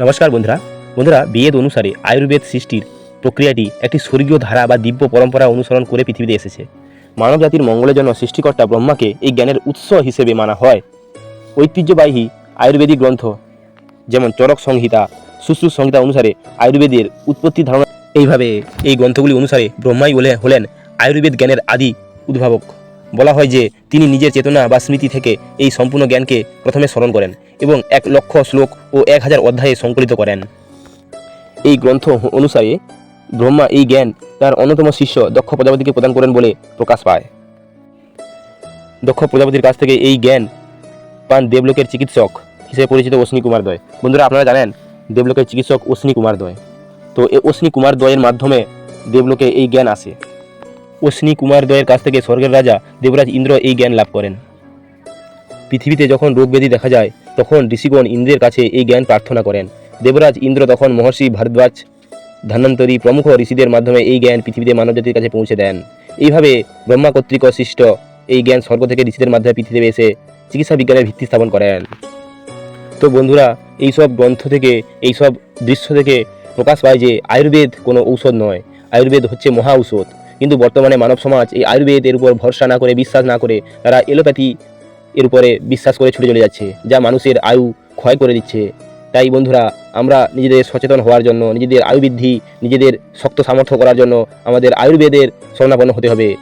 নমস্কার বন্ধুরা। বন্ধুরা বেদ অনুসারে আয়ুর্বেদ সৃষ্টির প্রক্রিয়াটি একটি স্বর্গীয় ধারা বা দিব্য পরম্পরা অনুসরণ করে পৃথিবীতে এসেছে। মানব জাতির মঙ্গলের জন্য সৃষ্টিকর্তা ব্রহ্মাকে এই জ্ঞানের উৎস হিসেবে মানা হয়। ঐতিহ্যবাহী আয়ুর্বেদিক গ্রন্থ যেমন চরক সংহিতা সুশ্রুত সংহিতা অনুসারে আয়ুর্বেদের উৎপত্তি ধারণা এইভাবে এই গ্রন্থগুলি অনুসারে ব্রহ্মাই বলে হলেন আয়ুর্বেদ জ্ঞানের আদি উদ্ভাবক। বলা হয় যে তিনি নিজের চেতনা বা স্মৃতি থেকে এই সম্পূর্ণ জ্ঞানকে প্রথমে স্মরণ করেন এবং এক লক্ষ শ্লোক ও এক হাজার অধ্যায়ে সংকলিত করেন। এই গ্রন্থ অনুসারে ব্রহ্মা এই জ্ঞান তার অন্যতম শিষ্য দক্ষ প্রজাপতিকে প্রদান করেন বলে প্রকাশ পায়। দক্ষ প্রজাপতির কাছ থেকে এই জ্ঞান পান দেবলোকের চিকিৎসক হিসেবে পরিচিত অশ্বিনী কুমার বন্ধুরা, আপনারা জানেন দেবলোকের চিকিৎসক অশ্বিনী কুমার তো এই অশ্বিনী কুমার মাধ্যমে দেবলোকে এই জ্ঞান আসে। অশ্বিনী কুমার দয়ের কাছ থেকে স্বর্গের রাজা দেবরাজ ইন্দ্র এই জ্ঞান লাভ করেন। পৃথিবীতে যখন রোগ ব্যাধি দেখা যায়, তখন ঋষিগণ ইন্দ্রের কাছে এই জ্ঞান প্রার্থনা করেন। দেবরাজ ইন্দ্র তখন মহর্ষি ভারদ্বাজ ধন্বন্তরী প্রমুখ ঋষিদের মাধ্যমে এই জ্ঞান পৃথিবীতে মানবজাতির কাছে পৌঁছে দেন। এইভাবে ব্রহ্মা কর্তৃক সৃষ্ট এই জ্ঞান স্বর্গ থেকে ঋষিদের মাধ্যমে পৃথিবীতে এসে চিকিৎসা বিজ্ঞানের ভিত্তি স্থাপন করেন। তো বন্ধুরা, এইসব গ্রন্থ থেকে, এইসব দৃশ্য থেকে প্রকাশ পায় যে আয়ুর্বেদ কোনো ঔষধ নয়। আয়ুর্বেদ হচ্ছে মহা ঔষধ। কিন্তু বর্তমানে মানব সমাজ এই আয়ুর্বেদের উপর ভরসা না করে, বিশ্বাস না করে, তারা এলোপ্যাথি এর উপরে বিশ্বাস করে ছুটে চলে যাচ্ছে, যা মানুষের আয়ু ক্ষয় করে দিচ্ছে। তাই বন্ধুরা, আমরা নিজেদের সচেতন হওয়ার জন্য, নিজেদের আয়ুবৃদ্ধি নিজেদের শক্ত সামর্থ্য করার জন্য আমাদের আয়ুর্বেদের শরণাপন্ন হতে হবে।